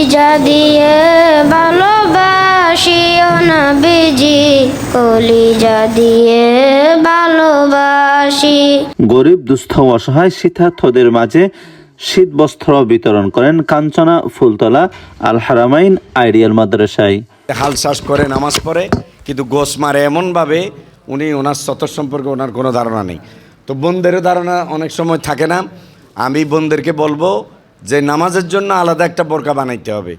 কলিজা দিয়ে ভালোবাসিও না বিজি কলিজা দিয়ে ভালোবাসি। গরিব দুস্থ অসহায় শীতার্থদের মাঝে শীত বস্ত্র বিতরণ করেন কাঞ্চনা ফুলতলা আল হারামাইন আইডিয়াল মাদ্রাসায়। হাল চাষ করে নামাজ পড়ে কিন্তু গোস মারে এমনভাবে উনি ওনার সতর সম্পর্কে ওনার কোনো ধারণা নেই। তো বোনদেরও ধারণা অনেক সময় থাকে না। আমি বোনদেরকে বলব যে নামাজের জন্য আলাদা একটা বোরকা বানাইতে হবে।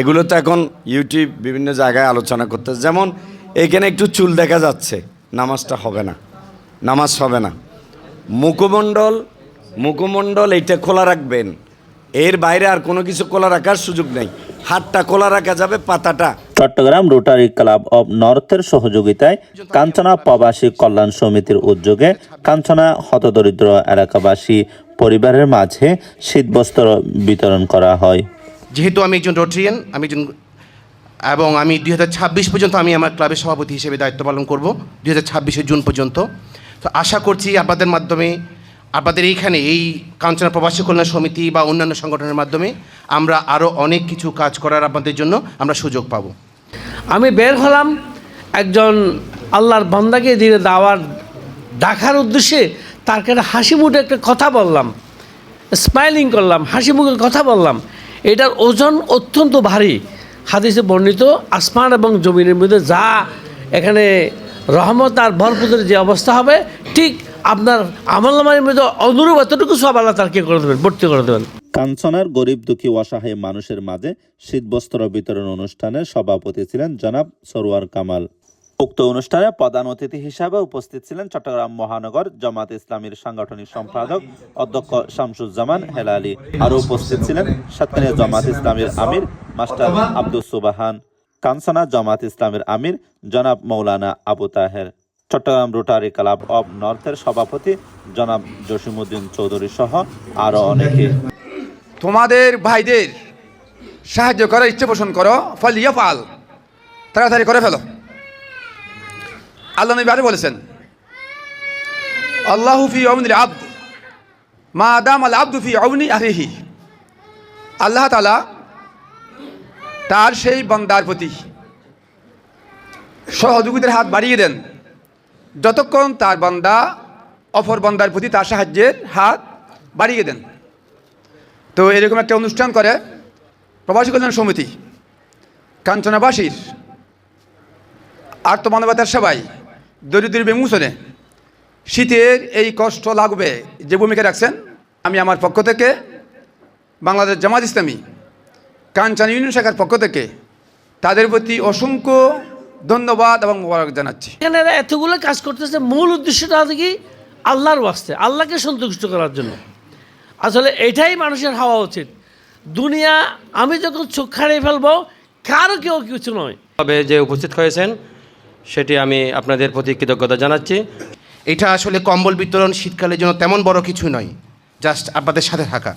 এগুলো তো এখন ইউটিউব বিভিন্ন জায়গায় আলোচনা করতে যেমন এখানে একটু চুল দেখা যাচ্ছে, নামাজটা হবে না, নামাজ হবে না। মুখমণ্ডল মুখমণ্ডল এইটা খোলা রাখবেন। এর বাইরে আর কোনো কিছু খোলা রাখার সুযোগ নেই। হাতটা খোলা রাখা যাবে, পাতাটা। চট্টগ্রাম রোটারি ক্লাব অব নর্থের সহযোগিতায় কাঞ্চনা প্রবাসী কল্যাণ সমিতির উদ্যোগে কাঞ্চনা হতদরিদ্র এলাকাবাসী পরিবারের মাঝে শীতবস্ত্র বিতরণ করা হয়। যেহেতু আমি একজন রোট্রিয়ান আমি একজন এবং আমি দু হাজার ছাব্বিশ পর্যন্ত আমি আমার ক্লাবের সভাপতি হিসেবে দায়িত্ব পালন করব দুই হাজার জুন পর্যন্ত। তো আশা করছি আপনাদের মাধ্যমে আপনাদের এইখানে এই কাঞ্চনা প্রবাসী কল্যাণ সমিতি বা অন্যান্য সংগঠনের মাধ্যমে আমরা আরও অনেক কিছু কাজ করার আপনাদের জন্য আমরা সুযোগ পাবো। আমি বের হলাম একজন আল্লাহর বান্দাকে দিয়ে দাওয়ার ডাকার উদ্দেশ্যে তার কাছে হাসি মুখে একটা কথা বললাম স্মাইলিং করলাম, হাসি মুখে কথা বললাম, এটার ওজন অত্যন্ত ভারী। হাদিসে বর্ণিত, আসমান এবং জমিনের মধ্যে যা এখানে রহমত আর ভরপুরের যে অবস্থা হবে, ঠিক আপনার আমল নামার মধ্যে অনুরূপ এতটুকু সব আল্লাহ তার কে করে দেবেন, ভর্তি করে দেবেন। কাঞ্চনার গরিব দুঃখী অসহায় মানুষের মাঝে শীতবস্ত্র বিতরণ অনুষ্ঠানে সভাপতি ছিলেন জনাব সরোয়ার কামাল। উক্ত অনুষ্ঠানে প্রধান অতিথি হিসাবে উপস্থিত ছিলেন চট্টগ্রাম মহানগর জামাত ইসলামীর সাংগঠনিক সম্পাদক অধ্যক্ষ শামসুজ্জামান হেলালি। আরও উপস্থিত ছিলেন সাতকানিয়া জামাত ইসলামীর আমির মাস্টার আব্দুল সুবাহান কাঞ্চনা জামাত ইসলামের আমির জনাব মৌলানা Abu Taher. Chattogram rotary club of নর্থের সভাপতি জনাব জসিমুদ্দিন চৌধুরী সহ আরও অনেকে। তোমাদের ভাইদের সাহায্য করার ইচ্ছে পোষণ করো, ফল ইয়া ফাল তাড়াতাড়ি করে ফেলো। আল্লাহ নবী আরও বলেছেন, আল্লাহু ফি অমনিল আব্দ, মা আদাম আল আব্দু ফি অমনি আরিহি আল্লাহ তালা তার সেই বন্দার প্রতি সহযোগিতার হাত বাড়িয়ে দেন, যতক্ষণ তার বন্দা অপর বন্দার প্রতি তার সাহায্যের হাত বাড়িয়ে দেন। তো এরকম একটা অনুষ্ঠান করে প্রবাসী কল্যাণ সমিতি, কাঞ্চনাবাসীর আত্মমানবতার সবাই। দরিদ্র বিমোচনে শীতের এই কষ্ট লাগবে যে ভূমিকা রাখছেন আমি আমার পক্ষ থেকে বাংলাদেশ জামাত ইসলামী কাঞ্চন ইউনিয়ন শাখার পক্ষ থেকে তাদের প্রতি অসংখ্য ধন্যবাদ এবং মোবারক জানাচ্ছি। এখানে এরা এতগুলো কাজ করতেছে মূল উদ্দেশ্যটা হচ্ছে কি আল্লাহর ওয়াস্তে আল্লাহকে সন্তুষ্ট করার জন্য। আসলে এটাই মানুষের হওয়া উচিত। দুনিয়া আমি যখন চোখ হারিয়ে ফেলব কারও কেউ কিছু নয়। তবে যে উপস্থিত হয়েছেন সেটি আমি আপনাদের প্রতি কৃতজ্ঞতা জানাচ্ছি। এটা আসলে কম্বল বিতরণ শীতকালের জন্য তেমন বড় কিছু নয় জাস্ট আপনাদের সাথে থাকা।